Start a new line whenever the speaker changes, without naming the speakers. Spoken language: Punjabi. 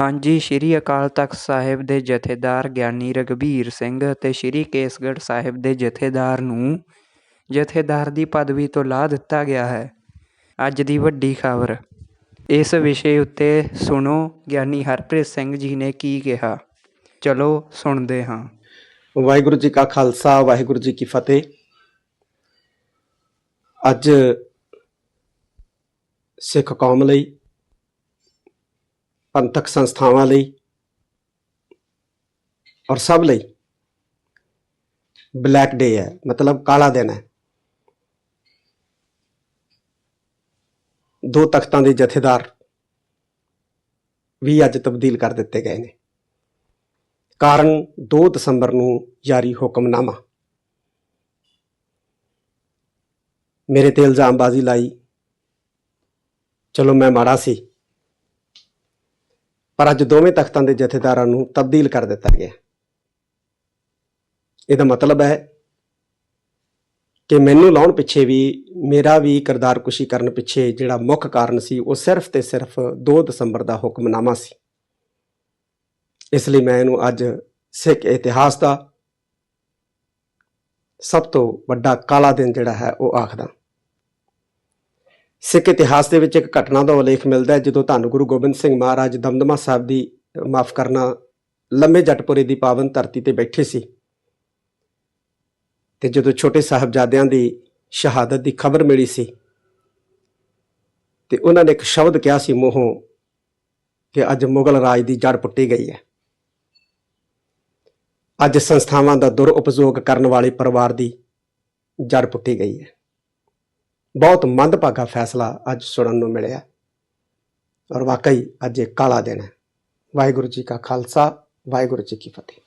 ਹਾਂਜੀ, ਸ਼੍ਰੀ ਅਕਾਲ ਤਖਤ ਸਾਹਿਬ ਦੇ ਜਥੇਦਾਰ ਗਿਆਨੀ ਰਘਬੀਰ ਸਿੰਘ ਅਤੇ ਸ਼੍ਰੀ ਕੇਸਗੜ੍ਹ ਸਾਹਿਬ ਦੇ ਜਥੇਦਾਰ ਨੂੰ ਜਥੇਦਾਰ ਦੀ ਪਦਵੀ ਤੋਂ ਲਾ ਦਿੱਤਾ ਗਿਆ ਹੈ। ਅੱਜ ਦੀ ਵੱਡੀ ਖਬਰ। ਇਸ ਵਿਸ਼ੇ ਉੱਤੇ ਸੁਣੋ, ਗਿਆਨੀ ਹਰਪ੍ਰੀਤ ਸਿੰਘ ਜੀ ਨੇ ਕੀ ਕਿਹਾ? ਚਲੋ, ਸੁਣਦੇ ਹਾਂ।
ਵਾਹਿਗੁਰੂ ਜੀ ਕਾ ਖਾਲਸਾ, ਵਾਹਿਗੁਰੂ ਜੀ ਕੀ ਫਤਿਹ। ਅੱਜ ਸਿੱਖ ਕੌਮ ਲਈ ਪੰਥਕ ਸੰਸਥਾਵਾਂ ਲਈ ਔਰ ਸਭ ਲਈ ਬਲੈਕ ਡੇ ਹੈ, ਮਤਲਬ ਕਾਲਾ ਦਿਨ ਹੈ। ਦੋ ਤਖਤਾਂ ਦੇ ਜਥੇਦਾਰ ਵੀ ਅੱਜ ਤਬਦੀਲ ਕਰ ਦਿੱਤੇ ਗਏ ਨੇ। ਕਾਰਨ 2 ਦਸੰਬਰ ਨੂੰ ਜਾਰੀ ਹੁਕਮਨਾਮਾ। ਮੇਰੇ ਤੇ ਇਲਜ਼ਾਮਬਾਜ਼ੀ ਲਾਈ। ਚਲੋ ਮੈਂ ਮਾੜਾ ਸੀ। ਪਰ ਅੱਜ ਦੋਵੇਂ ਤਖਤਾਂ ਦੇ ਜਥੇਦਾਰਾਂ ਨੂੰ ਤਬਦੀਲ ਕਰ ਦਿੱਤਾ ਗਿਆ। ਇਹਦਾ ਮਤਲਬ ਹੈ ਕਿ ਮੈਨੂੰ ਲਾਉਣ ਪਿੱਛੇ ਵੀ, ਮੇਰਾ ਵੀ ਕਿਰਦਾਰਕੁਸ਼ੀ ਕਰਨ ਪਿੱਛੇ ਜਿਹੜਾ ਮੁੱਖ ਕਾਰਨ ਸੀ, ਉਹ ਸਿਰਫ ਤੇ ਸਿਰਫ 2 ਦਸੰਬਰ ਦਾ ਹੁਕਮਨਾਮਾ ਸੀ। ਇਸ ਲਈ ਮੈਂ ਇਹਨੂੰ ਅੱਜ ਸਿੱਖ ਇਤਿਹਾਸ ਦਾ ਸਭ ਤੋਂ ਵੱਡਾ ਕਾਲਾ ਦਿਨ ਜਿਹੜਾ ਹੈ, ਉਹ ਆਖਦਾ ਸਿੱਖ ਇਤਿਹਾਸ ਦੇ ਵਿੱਚ ਇੱਕ ਘਟਨਾ ਦਾ ਉਲੇਖ ਮਿਲਦਾ ਹੈ, ਜਦੋਂ ਧੰਨ ਗੁਰੂ ਗੋਬਿੰਦ ਸਿੰਘ ਮਹਾਰਾਜ ਦਮਦਮਾ ਸਾਹਿਬ ਦੀ ਮਾਫ ਕਰਨਾ, ਲੰਮੇ ਜੱਟਪੁਰੇ ਦੀ ਪਾਵਨ ਧਰਤੀ ਤੇ ਬੈਠੇ ਸੀ। ਤੇ ਜਦੋਂ ਛੋਟੇ ਸਾਹਿਬਜ਼ਾਦਿਆਂ ਦੀ ਸ਼ਹਾਦਤ ਦੀ ਖਬਰ ਮਿਲੀ ਸੀ, ਤੇ ਉਹਨਾਂ ਨੇ ਇੱਕ ਸ਼ਬਦ ਕਿਹਾ ਸੀ ਮੂੰਹੋਂ ਕਿ ਅੱਜ ਮੁਗਲ ਰਾਜ ਦੀ ਜੜ ਪੁੱਟੀ ਗਈ ਹੈ। ਅੱਜ ਸੰਸਥਾਵਾਂ ਦਾ ਦੁਰਉਪਯੋਗ ਕਰਨ ਵਾਲੇ ਪਰਿਵਾਰ ਦੀ ਜੜ ਪੁੱਟੀ ਗਈ ਹੈ। ਬਹੁਤ ਮੰਦਭਾਗਾ ਫੈਸਲਾ ਅੱਜ ਸੁਣਨ ਨੂੰ ਮਿਲਿਆ। ਔਰ ਵਾਕਈ ਅੱਜ ਇਹ ਕਾਲਾ ਦਿਨ ਹੈ। ਵਾਹਿਗੁਰੂ ਜੀ ਕਾ ਖਾਲਸਾ, ਵਾਹਿਗੁਰੂ ਜੀ ਕੀ ਫਤਿਹ।